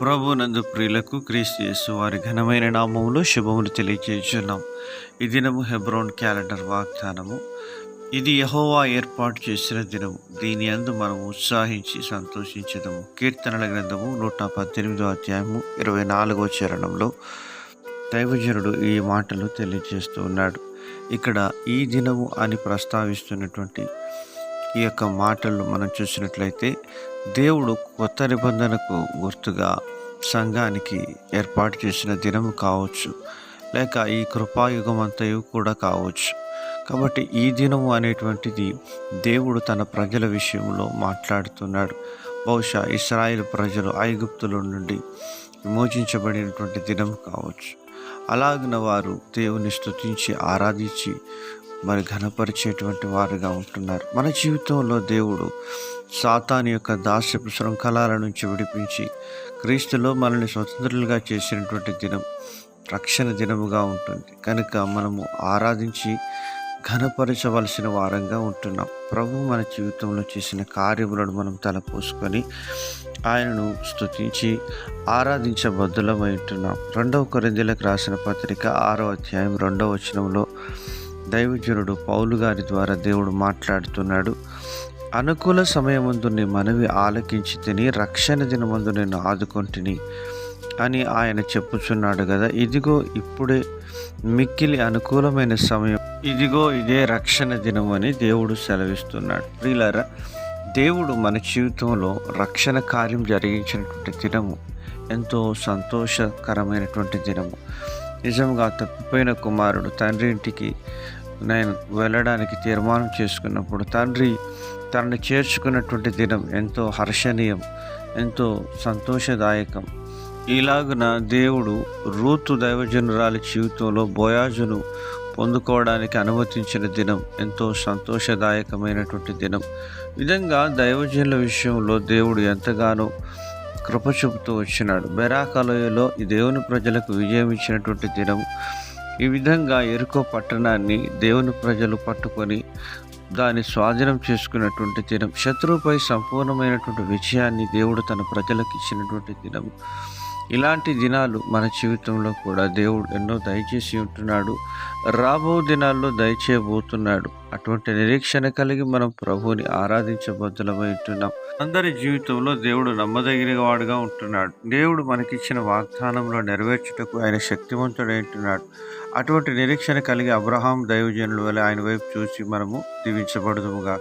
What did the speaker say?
ప్రభు నందు ప్రియులకు క్రీస్తు యేసు వారి ఘనమైన నామములో శుభములు తెలియజేస్తున్నాం ఈ దినము హెబ్రోన్ క్యాలెండర్ వాగ్దానము. ఇది యహోవా ఏర్పాటు చేసిన దినము. దీని అందు మనం ఉత్సాహించి సంతోషించదము. కీర్తనల గ్రంథము నూట పద్దెనిమిదో అధ్యాయము ఇరవై నాలుగో చరణంలో దైవజనుడు ఈ మాటలు తెలియజేస్తూ ఉన్నాడు. ఇక్కడ ఈ దినము అని ప్రస్తావిస్తున్నటువంటి ఈ యొక్క మాటలు మనం చూసినట్లయితే దేవుడు కొత్త నిబంధనకు గుర్తుగా సంఘానికి ఏర్పాటు చేసిన దినం కావచ్చు లేక ఈ కృపాయుగం అంతయు కూడా కావచ్చు. కాబట్టి ఈ దినము అనేటువంటిది దేవుడు తన ప్రజల విషయంలో మాట్లాడుతున్నాడు. బహుశా ఇస్రాయేల్ ప్రజలు ఐగుప్తుల నుండి విమోచించబడినటువంటి దినం కావచ్చు. అలాగిన వారు దేవుని స్తుతించి ఆరాధించి మరి ఘనపరిచేటువంటి వారుగా ఉంటున్నారు. మన జీవితంలో దేవుడు సాతాని యొక్క దాస్యపు శృంఖలాల నుంచి విడిపించి క్రీస్తులో మనల్ని స్వతంత్రులుగా చేసినటువంటి దినం రక్షణ దినముగా ఉంటుంది. కనుక మనము ఆరాధించి ఘనపరచవలసిన వారంగా ఉంటున్నాం. ప్రభు మన జీవితంలో చేసిన కార్యములను మనం తలపోసుకొని ఆయనను స్తుతించి ఆరాధించబద్దులమై ఉంటున్నాం. రెండవ కొరిందీలకు రాసిన పత్రిక ఆరో అధ్యాయం రెండవ వచనంలో దైవజనుడు పౌలు గారి ద్వారా దేవుడు మాట్లాడుతున్నాడు. అనుకూల సమయమందు నీ మనవి ఆలకించి తిని రక్షణ దినమందు నేను ఆదుకొంటిని అని ఆయన చెప్పుచున్నాడు కదా ఇదిగో ఇప్పుడే మిక్కిలి అనుకూలమైన సమయం. ఇదిగో ఇదే రక్షణ దినం అని దేవుడు సెలవిస్తున్నాడు. ప్రియులారా దేవుడు మన జీవితంలో రక్షణ కార్యం జరిగించినటువంటి దినము. ఎంతో సంతోషకరమైనటువంటి దినము. నిజంగా తప్పిపోయిన కుమారుడు తండ్రి ఇంటికి నేను వెళ్ళడానికి తీర్మానం చేసుకున్నప్పుడు తండ్రి తనని చేర్చుకున్నటువంటి దినం ఎంతో హర్షణీయం ఎంతో సంతోషదాయకం. ఇలాగున దేవుడు రూతు దైవజనురాలి జీవితంలో బోయాజును పొందుకోవడానికి అనుమతించిన దినం ఎంతో సంతోషదాయకమైనటువంటి దినం. విధంగా దైవజనుల విషయంలో దేవుడు ఎంతగానో కృప చూపుతూ వచ్చినాడు. బెరాకలోయలో ఈ దేవుని ప్రజలకు విజయం ఇచ్చినటువంటి దినం ఈ విధంగా ఎరుకో పట్టణాన్ని దేవుని ప్రజలు పట్టుకొని దాన్ని స్వాధీనం చేసుకున్నటువంటి దినం. శత్రువుపై సంపూర్ణమైనటువంటి విజయాన్ని దేవుడు తన ప్రజలకు ఇచ్చినటువంటి దినం ఇలాంటి దినాలు మన జీవితంలో కూడా దేవుడు ఎన్నో దయచేసి ఉంటున్నాడు. రాబో దినాల్లో దయచేయబోతున్నాడు. అటువంటి నిరీక్షణ కలిగి మనం ప్రభువుని ఆరాధించబద్దులమై ఉంటున్నాం. అందరి జీవితంలో దేవుడు నమ్మదగిన వాడుగా ఉంటున్నాడు. దేవుడు మనకిచ్చిన వాగ్దానంలో నెరవేర్చుటకు ఆయన శక్తివంతుడై ఉంటున్నాడు. అటువంటి నిరీక్షణ కలిగి అబ్రహాం దైవజనుల వల్ల ఆయన వైపు చూసి మనము దీవించబడదుముగాక